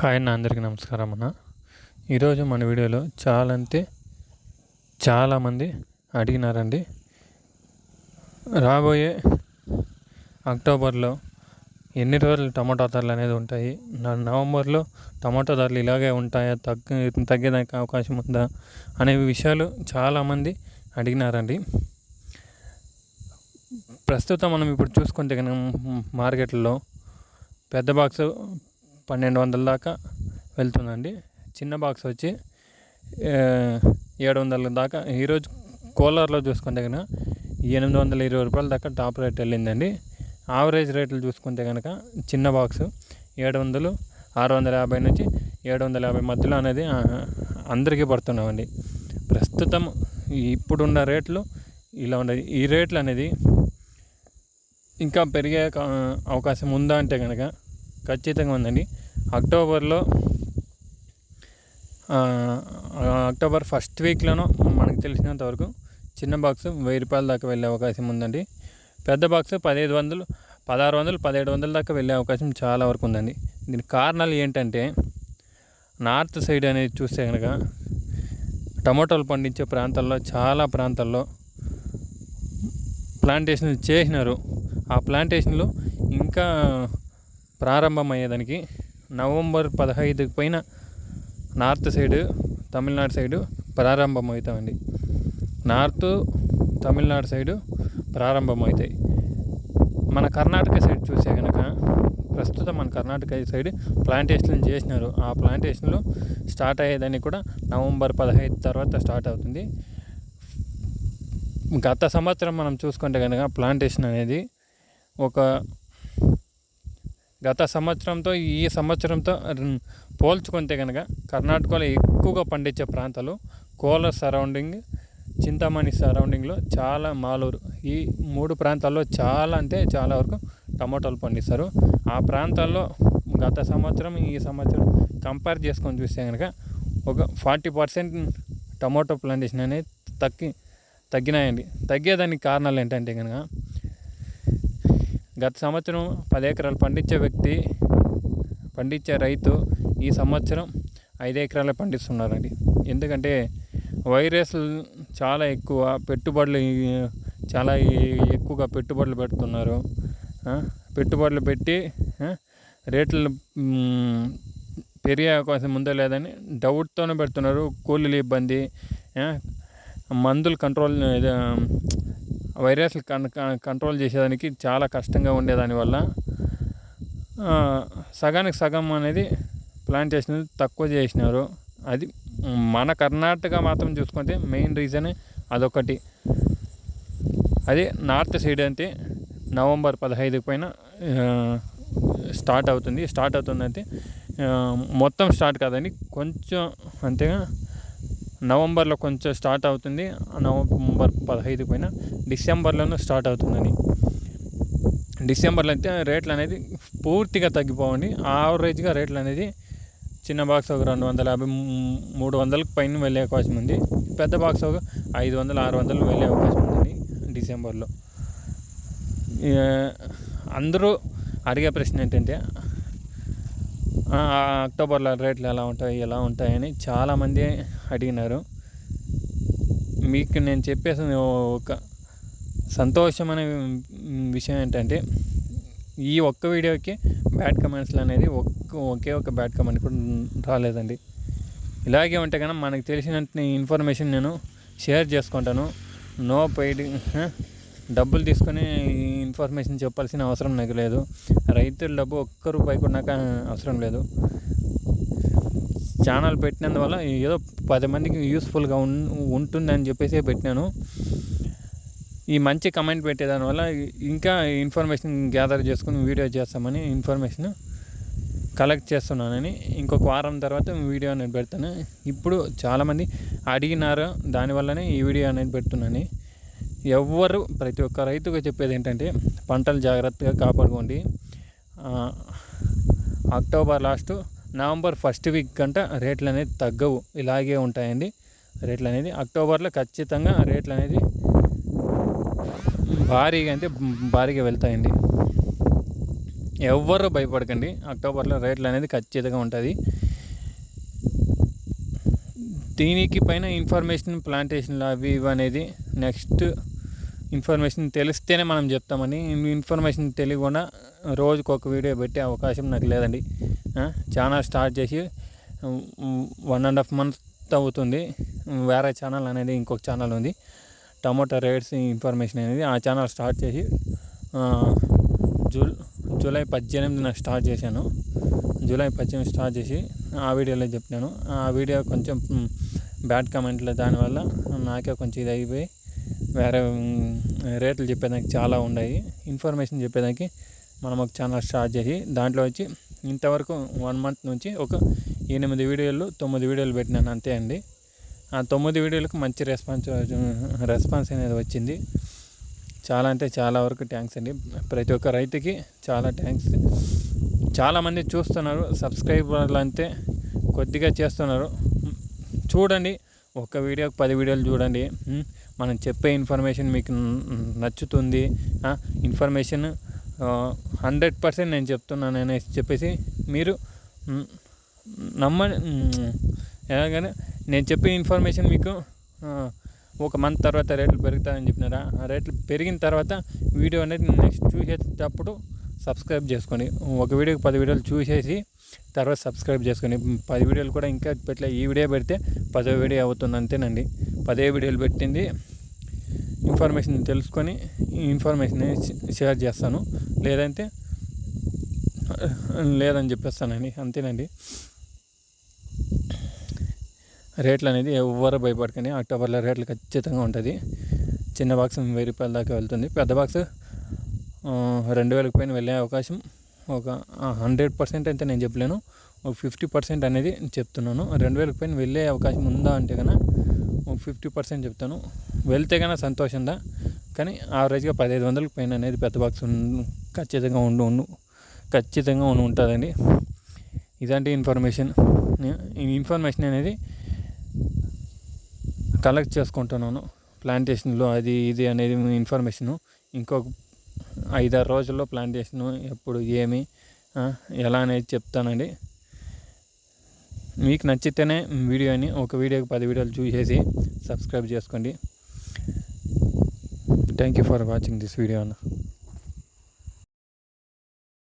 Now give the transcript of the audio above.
Hi అన్న అందరికీ నమస్కారం అన్న. ఈరోజు మన వీడియోలో చాలా అంటే చాలామంది అడిగినారండి. రాబోయే అక్టోబర్లో ఎన్ని రోజులు టమాటా ధరలు అనేది ఉంటాయి? నా నవంబర్లో టమాటా ధరలు ఇలాగే ఉంటాయా? తగ్గ తగ్గేదానికి అవకాశం ఉందా? అనే విషయాలు చాలామంది అడిగినారండి. ప్రస్తుతం మనం ఇప్పుడు చూసుకుంటే కనుక మార్కెట్లో పెద్ద బాక్స్ పన్నెండు వందల దాకా వెళ్తుందండి. చిన్న బాక్స్ వచ్చి ఏడు వందల దాకా. ఈరోజు కోలార్లో చూసుకుంటే కనుక ఎనిమిది వందల ఇరవై రూపాయల దాకా టాప్ రేట్ వెళ్ళిందండి. ఆవరేజ్ రేట్లు చూసుకుంటే కనుక చిన్న బాక్స్ ఏడు వందలు ఆరు వందల యాభై నుంచి ఏడు వందల యాభై మధ్యలో అనేది అందరికీ పడుతున్నామండి. ప్రస్తుతం ఇప్పుడున్న రేట్లు ఇలా ఉన్నాయి. ఈ రేట్లు అనేది ఇంకా పెరిగే అవకాశం ఉందా అంటే కనుక ఖచ్చితంగా ఉందండి. అక్టోబర్లో అక్టోబర్ ఫస్ట్ వీక్లోనో మనకు తెలిసినంత వరకు చిన్న బాక్స్ వెయ్యి రూపాయల దాకా వెళ్ళే అవకాశం ఉందండి. పెద్ద బాక్స్ పదిహేను వందలు పదహారు వందలు పదిహేడు వందల దాకా వెళ్ళే అవకాశం చాలా వరకు ఉందండి. దీని కారణాలు ఏంటంటే నార్త్ సైడ్ అనేది చూస్తే కనుక టమాటోలు పండించే ప్రాంతాల్లో చాలా ప్రాంతాల్లో ప్లాంటేషన్లు చేసినారు. ఆ ప్లాంటేషన్లు ఇంకా ప్రారంభమయ్యేదానికి నవంబర్ పదహైదుకి పైన నార్త్ సైడు తమిళనాడు సైడు ప్రారంభమవుతామండి నార్త్ తమిళనాడు సైడు ప్రారంభమవుతాయి. మన కర్ణాటక సైడ్ చూసే కనుక ప్రస్తుతం మన కర్ణాటక సైడ్ ప్లాంటేషన్లు చేసినారు. ఆ ప్లాంటేషన్లు స్టార్ట్ అయ్యేదానికి కూడా నవంబర్ పదహైదు తర్వాత స్టార్ట్ అవుతుంది. గత సంవత్సరం మనం చూసుకుంటే కనుక ప్లాంటేషన్ అనేది ఒక గత సంవత్సరంతో ఈ సంవత్సరంతో పోల్చుకుంటే కనుక కర్ణాటకలో ఎక్కువగా పండించే ప్రాంతాలు కోలార్ సరౌండింగ్ చింతామణి సరౌండింగ్లో చాలా మాలూరు. ఈ మూడు ప్రాంతాల్లో చాలా అంటే చాలా వరకు టమాటాలు పండిస్తారు. ఆ ప్రాంతాల్లో గత సంవత్సరం ఈ సంవత్సరం కంపేర్ చేసుకొని చూస్తే కనుక ఒక ఫార్టీ పర్సెంట్ టమాటో ప్లాంటేషన్ అనేది తగ్గి తగ్గినాయండి. తగ్గేదానికి కారణాలు ఏంటంటే కనుక గత సంవత్సరం పది ఎకరాలు పండించే వ్యక్తి పండించే రైతు ఈ సంవత్సరం ఐదు ఎకరాలే పండిస్తున్నారండి. ఎందుకంటే వైరస్లు చాలా ఎక్కువ పెట్టుబడులు చాలా ఎక్కువగా పెట్టుబడులు పెడుతున్నారు. పెట్టుబడులు పెట్టి రేట్లు పెరిగే అవకాశం ఉందో లేదని డౌట్తోనే పెడుతున్నారు. కూలీలు ఇబ్బంది మందులు కంట్రోల్ వైరస్లు కన్ కంట్రోల్ చేసేదానికి చాలా కష్టంగా ఉండేదాని వల్ల సగానికి సగం అనేది ప్లాన్ ప్లాంటేషన్ తక్కువ చేసినారు. అది మన కర్ణాటక మాత్రం చూసుకుంటే మెయిన్ రీజనే అదొకటి. అదే నార్త్ సైడ్ అంటే నవంబర్ పదహైదు పైన స్టార్ట్ అవుతుంది. స్టార్ట్ అవుతుందంటే మొత్తం స్టార్ట్ కాదండి. కొంచెం అంతేగా నవంబర్లో కొంచెం స్టార్ట్ అవుతుంది. నవంబర్ పదహైదు పైన డిసెంబర్లోనూ స్టార్ట్ అవుతుందని. డిసెంబర్లో అయితే రేట్లు అనేది పూర్తిగా తగ్గిపోవండి. ఆవరేజ్గా రేట్లు అనేది చిన్న బాక్స్ ఒక రెండు వందల యాభై మూడు వందలకు పైన వెళ్ళే అవకాశం ఉంది. పెద్ద బాక్స్ ఒక ఐదు వందలు ఆరు వందలు వెళ్ళే అవకాశం ఉంది డిసెంబర్లో. అందరూ అడిగే ప్రశ్న ఏంటంటే అక్టోబర్లో రేట్లు ఎలా ఉంటాయి ఎలా ఉంటాయని చాలామంది అడిగినారు. మీకు నేను చెప్పేసిన ఒక సంతోషమైన విషయం ఏంటంటే ఈ ఒక్క వీడియోకి బ్యాడ్ కమెంట్స్లు అనేది ఒక్క ఒకే ఒక బ్యాడ్ కమెంట్ కూడా రాలేదండి. ఇలాగే ఉంటే కనుక మనకు తెలిసినట్టు ఇన్ఫర్మేషన్ నేను షేర్ చేసుకుంటాను. నో పెయిడ్ డబ్బులు తీసుకొని ఇన్ఫర్మేషన్ చెప్పాల్సిన అవసరం నాకు లేదు. రైతుల డబ్బు ఒక్క రూపాయి కూడా నాకు అవసరం లేదు. ఛానల్ పెట్టినందువల్ల ఏదో పది మందికి యూస్ఫుల్గా ఉన్ ఉంటుందని చెప్పేసి పెట్టినాను. ఈ మంచి కమెంట్ పెట్టేదాని వల్ల ఇంకా ఇన్ఫర్మేషన్ గ్యాదర్ చేసుకుని వీడియో చేస్తామని ఇన్ఫర్మేషన్ కలెక్ట్ చేస్తున్నానని ఇంకొక వారం తర్వాత వీడియో అనేది పెడతాను. ఇప్పుడు చాలామంది అడిగినారు దానివల్లనే ఈ వీడియో అనేది పెడుతున్నాను. ఎవ్వరు ప్రతి ఒక్క రైతుకు చెప్పేది ఏంటంటే పంటలు జాగ్రత్తగా కాపాడుకోండి. October last November first week కంట రేట్లు అనేది తగ్గవు. ఇలాగే ఉంటాయండి రేట్లు అనేది అక్టోబర్లో ఖచ్చితంగా రేట్లు అనేది భారీగా అంటే భారీగా వెళ్తాయండి. ఎవ్వరు భయపడకండి. అక్టోబర్లో రేట్లు అనేది ఖచ్చితంగా ఉంటుంది. దీనికి పైన ఇన్ఫర్మేషన్ ప్లాంటేషన్లు అవి ఇవి అనేది నెక్స్ట్ ఇన్ఫర్మేషన్ తెలిస్తేనే మనం చెప్తామని ఇన్ఫర్మేషన్ తెలియకుండా రోజుకు ఒక వీడియో పెట్టే అవకాశం నాకు లేదండి. ఛానల్ స్టార్ట్ చేసి వన్ అండ్ హాఫ్ మంత్ అవుతుంది. వేరే ఛానల్ అనేది ఇంకొక ఛానల్ ఉంది. టమోటా రేట్స్ ఇన్ఫర్మేషన్ అనేది ఆ ఛానల్ స్టార్ట్ చేసి జూ జూలై పద్దెనిమిదిన స్టార్ట్ చేశాను. జూలై పద్దెనిమిది స్టార్ట్ చేసి ఆ వీడియోలో చెప్పినాను ఆ వీడియో కొంచెం బ్యాడ్ కామెంట్లు దానివల్ల నాకే కొంచెం ఇది అయిపోయి వేరే రేట్లు చెప్పేదానికి చాలా ఉన్నాయి. ఇన్ఫర్మేషన్ చెప్పేదానికి మనం ఒక ఛానల్ స్టార్ట్ చేసి దాంట్లో వచ్చి ఇంతవరకు వన్ మంత్ నుంచి ఒక ఎనిమిది వీడియోలు తొమ్మిది వీడియోలు పెట్టినాను అంతే అండి. ఆ తొమ్మిది వీడియోలకు మంచి రెస్పాన్స్ రెస్పాన్స్ అనేది వచ్చింది. చాలా అంటే చాలా వరకు థ్యాంక్స్ అండి. ప్రతి ఒక్క రైతుకి చాలా థ్యాంక్స్. చాలామంది చూస్తున్నారు సబ్స్క్రైబర్లు అంతే కొద్దిగా చేస్తున్నారు. చూడండి ఒక వీడియోకి పది వీడియోలు చూడండి. మనం చెప్పే ఇన్ఫర్మేషన్ మీకు నచ్చుతుంది. ఇన్ఫర్మేషన్ హండ్రెడ్ పర్సెంట్ నేను చెప్తున్నాను అనేసి చెప్పేసి మీరు నమ్మ ఎలాగనే నేను చెప్పే ఇన్ఫర్మేషన్ మీకు ఒక మంత్ తర్వాత రేట్లు పెరుగుతాయని చెప్పినారా? ఆ రేట్లు పెరిగిన తర్వాత వీడియో అనేది నెక్స్ట్ చూసేటప్పుడు సబ్స్క్రైబ్ చేసుకోండి ఒక వీడియోకి పది వీడియోలు చూసేసి తర్వాత సబ్స్క్రైబ్ చేసుకోండి పది వీడియోలు కూడా ఇంకా పెట్టలే ఈ వీడియో పెడితే పదో వీడియో అవుతుంది అంతేనండి. పదే వీడియోలు పెట్టింది. ఇన్ఫర్మేషన్ తెలుసుకొని ఇన్ఫర్మేషన్ షేర్ చేస్తాను. లేదంటే లేదని చెప్పేస్తానండి. అంతేనండి. రేట్లు అనేది ఎవరు భయపడకండి. అక్టోబర్లో రేట్లు ఖచ్చితంగా ఉంటుంది. చిన్న బాక్స్ వెయ్యి రూపాయల దాకా వెళ్తుంది. పెద్ద బాక్స్ రెండు వేలకు పైన వెళ్ళే అవకాశం ఒక హండ్రెడ్ పర్సెంట్ అయితే నేను చెప్పలేను. ఒక ఫిఫ్టీ పర్సెంట్ అనేది చెప్తున్నాను. రెండు వేలకు పైన వెళ్ళే అవకాశం ఉందా అంటే కన్నా ఫిఫ్టీ పర్సెంట్ చెప్తాను. వెళ్తే కన్నా సంతోషందా? కానీ యావరేజ్గా పదిహేను వందలకు పైన అనేది పెద్ద బాక్స్ ఖచ్చితంగా ఉండు ఉండు. ఖచ్చితంగా ఉండి ఉంటుందండి. ఇదంటే ఇన్ఫర్మేషన్. ఈ ఇన్ఫర్మేషన్ అనేది కలెక్ట్ చేసుకుంటున్నాను ప్లాంటేషన్లో అది ఇది అనేది ఇన్ఫర్మేషను. ఇంకొక ఐదారు రోజుల్లో ప్లాంటేషను ఎప్పుడు ఏమి ఎలా అనేది చెప్తానండి. మీకు నచ్చితేనే వీడియోని ఒక వీడియోకి పది వీడియోలు చూసేసి సబ్స్క్రైబ్ చేసుకోండి. Thank you for watching this video అన్న